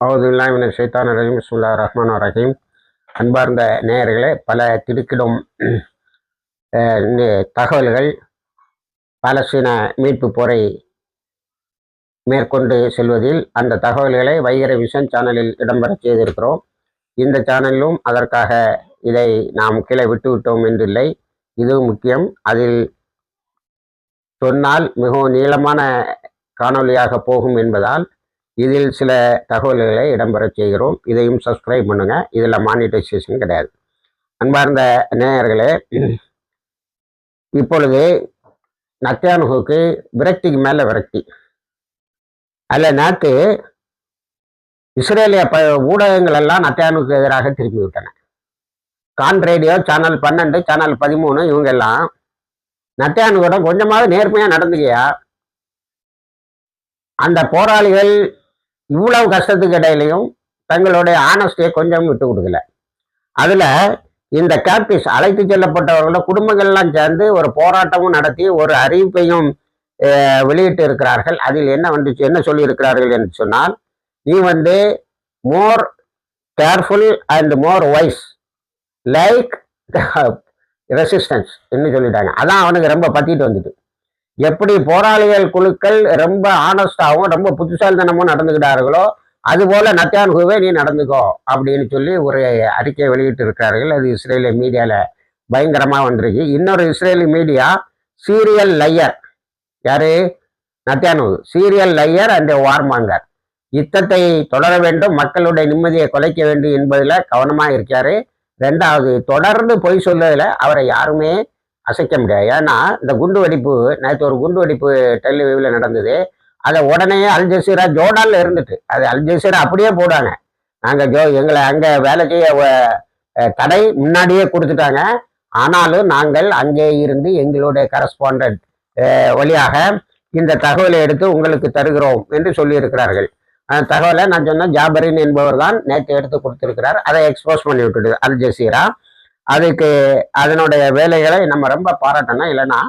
அவுதுல்லாமின சைத்தான ரஹீம் சுல்லா ரஹ்மான் ரஹீம். அன்பார்ந்த நேயர்களே பல திடுக்கிடும் தகவல்கள் பாலஸ்தீன மீட்பு போரை மேற்கொண்டு செல்வதில் அந்த தகவல்களை வைகர விஷன் சேனலில் இடம்பெற செய்திருக்கிறோம். இந்த சேனலிலும் அதற்காக இதை நாம் கீழே விட்டுவிட்டோம் என்றில்லை. இதுவும் முக்கியம். அதில் சொன்னால் மிகவும் நீளமான காணொளியாக போகும் என்பதால் இதில் சில தகவல்களை இடம்பெற செய்கிறோம். இதையும் சப்ஸ்கிரைப் பண்ணுங்க. இதில் மானிட்டைசேஷன் கிடையாது. அன்பார்ந்த நேயர்களே இப்பொழுது நத்தியானுகுக்கு விரக்திக்கு மேலே விரக்தி. அதில் நேற்று இஸ்ரேலிய ப ஊடகங்கள் எல்லாம் நத்தியானுக்கு எதிராக திரும்பி விட்டன கான் ரேடியோ சேனல் பன்னெண்டு சேனல் பதிமூணு இவங்க எல்லாம் நத்தியானுகோட கொஞ்சமாவது நேர்மையாக நடந்துக்கியா அந்த போராளிகள் இவ்வளவு கஷ்டத்துக்கு இடையிலையும் தங்களுடைய ஆனஸ்டியை கொஞ்சம் விட்டு கொடுக்கல. அதுல இந்த கேப்டிஸ் அழைத்து செல்லப்பட்டவர்களோட குடும்பங்கள்லாம் சேர்ந்து ஒரு போராட்டமும் நடத்தி ஒரு அறிவிப்பையும் வெளியிட்டு இருக்கிறார்கள் அதில் என்ன வந்துச்சு என்ன சொல்லியிருக்கிறார்கள் என்று சொன்னால் நீ வந்து more careful and more wise like resistance என்ன சொல்லிட்டாங்க. அதான் அவனுக்கு ரொம்ப பத்திட்டு வந்துட்டு. எப்படி போராளிகள் குழுக்கள் ரொம்ப ஆனஸ்டாகவும் ரொம்ப புத்திசாலித்தனமும் நடந்துக்கிட்டார்களோ அதுபோல நத்தியான்குவே நீ நடந்துக்கோ அப்படின்னு சொல்லி ஒரு அறிக்கை வெளியிட்டு இருக்கிறார்கள் அது இஸ்ரேலிய மீடியாவில் பயங்கரமாக வந்திருக்கு. இன்னொரு இஸ்ரேலி மீடியா சீரியல் லையர். யாரு? Netanyahu serial liar and warmonger. யுத்தத்தை தொடர வேண்டும் மக்களுடைய நிம்மதியை குலைக்க வேண்டும் என்பதில் கவனமாக இருக்காரு. ரெண்டாவது தொடர்ந்து பொய் சொல்வதில் அவரை யாருமே அசைக்க முடியாது. ஏன்னா இந்த குண்டு வெடிப்பு நேற்று ஒரு குண்டு வெடிப்பு டெல்லிவியில் நடந்தது. அதை உடனே அல் ஜசீரா இருந்துட்டு அது அல் ஜசீரா அப்படியே போடாங்க நாங்கள் ஜோ எங்களை அங்கே வேலை செய்ய தடை முன்னாடியே கொடுத்துட்டாங்க. ஆனாலும் நாங்கள் அங்கே இருந்து எங்களுடைய கரஸ்பாண்டன்ட் வழியாக இந்த தகவலை எடுத்து உங்களுக்கு தருகிறோம் என்று சொல்லியிருக்கிறார்கள். அந்த தகவலை நான் சொன்ன ஜாபரின் என்பவர் தான் நேற்று எடுத்து கொடுத்துருக்கிறார். அதை எக்ஸ்போஸ் பண்ணி விட்டுடுது அல் ஜசீரா. அதுக்கு அதனுடைய வேலைகளை நம்ம ரொம்ப பாராட்டணும். இல்லைன்னா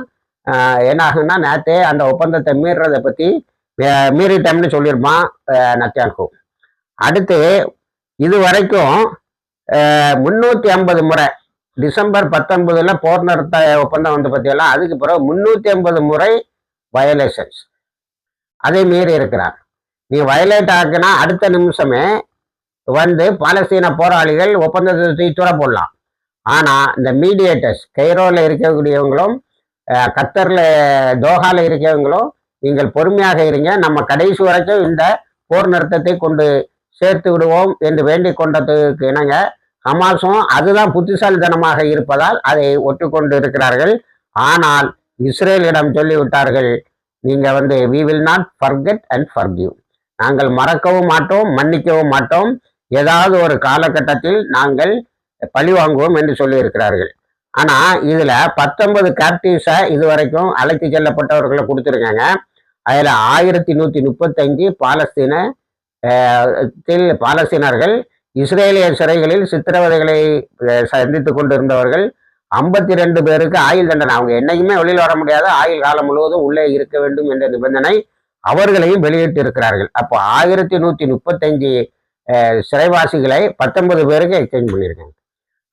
என்ன ஆகுன்னா நேற்றே அந்த ஒப்பந்தத்தை மீறுறதை பற்றி மீறிட்டோம்னு சொல்லியிருப்பான் நத்தியான்கு அடுத்து இது வரைக்கும் முந்நூற்றி ஐம்பது முறை டிசம்பர் பத்தொன்பதுல போர் நிறுத்த ஒப்பந்தம் வந்து பற்றியெல்லாம் அதுக்கு பிறகு முந்நூற்றி ஐம்பது முறை வயலேஷன்ஸ் அதை மீறி இருக்கிறார். நீ வயலேட் ஆக்குனா அடுத்த நிமிஷமே வந்து பாலஸ்தீன போராளிகள் ஒப்பந்தத்தை தூக்கி தூர போடலாம். ஆனால் இந்த மீடியேட்டர்ஸ் கைரோவில் இருக்கக்கூடியவங்களும் கத்தரில் தோஹாவில் இருக்கிறவங்களும் இருக்கவங்களும் நீங்கள் பொறுமையாக இருங்க. நம்ம கடைசி வரைக்கும் இந்த போர் நிறுத்தத்தை கொண்டு சேர்த்து விடுவோம் என்று வேண்டிக் கொண்டதுக்கு இணங்க ஹமாஸும் அதுதான் புத்திசாலித்தனமாக இருப்பதால் அதை ஒட்டுக்கொண்டு இருக்கிறார்கள் ஆனால் இஸ்ரேலிடம் சொல்லிவிட்டார்கள் நீங்கள் வந்து we will not forget and forgive நாங்கள் மறக்கவும் மாட்டோம் மன்னிக்கவும் மாட்டோம். ஏதாவது ஒரு காலகட்டத்தில் நாங்கள் பழி வாங்குவோம் என்று சொல்லியிருக்கிறார்கள். ஆனால் இதில் பத்தொன்பது கேப்டிவ்ஸை இதுவரைக்கும் அழைத்து செல்லப்பட்டவர்களை கொடுத்துருக்காங்க. அதில் ஆயிரத்தி நூற்றி முப்பத்தஞ்சு பாலஸ்தீன தில் பாலஸ்தீனர்கள் இஸ்ரேலிய சிறைகளில் சித்திரவதைகளை சந்தித்து கொண்டிருந்தவர்கள் ஐம்பத்தி ரெண்டு பேருக்கு ஆயுள் தண்டனை. அவங்க என்னைக்குமே வெளியில் வர முடியாது. ஆயுள் காலம் முழுவதும் உள்ளே இருக்க வேண்டும் என்ற நிபந்தனை அவர்களையும் வெளியிட்டு இருக்கிறார்கள் அப்போ ஆயிரத்தி நூற்றி முப்பத்தஞ்சு சிறைவாசிகளை பத்தொன்பது பேருக்கு எக்ஸ்சேஞ்ச் பண்ணியிருக்காங்க.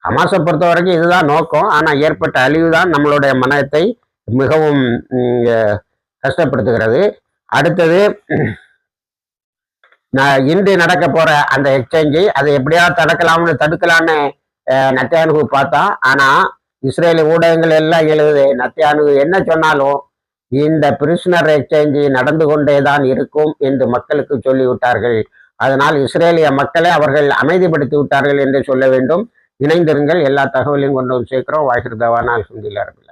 ஹமாஸை பொறுத்த வரைக்கும் இதுதான் நோக்கம். ஆனால் ஏற்பட்ட அழிவு தான் நம்மளுடைய மனத்தை மிகவும் கஷ்டப்படுத்துகிறது. அடுத்தது நான் இன்று நடக்க போகிற அந்த எக்ஸ்சேஞ்சு அதை எப்படியாவது தடுக்கலாம்னு தடுக்கலான்னு நத்தியானுகு பார்த்தா ஆனால் இஸ்ரேலி ஊடகங்கள் எல்லாம் எழுது நத்தியானுகு என்ன சொன்னாலும் இந்த பிரிஸ்னர் எக்ஸ்சேஞ்சு நடந்து கொண்டே தான் இருக்கும் என்று மக்களுக்கு சொல்லிவிட்டார்கள். அதனால் இஸ்ரேலிய மக்களை அவர்கள் அமைதிப்படுத்தி விட்டார்கள் என்று சொல்ல வேண்டும். இணைந்திருங்கள். எல்லா தகவலையும் கொண்டு வந்து சேர்க்கிறோம். வாய்கிருதவான அல்ஹம்துலில்லாஹ் ரபில்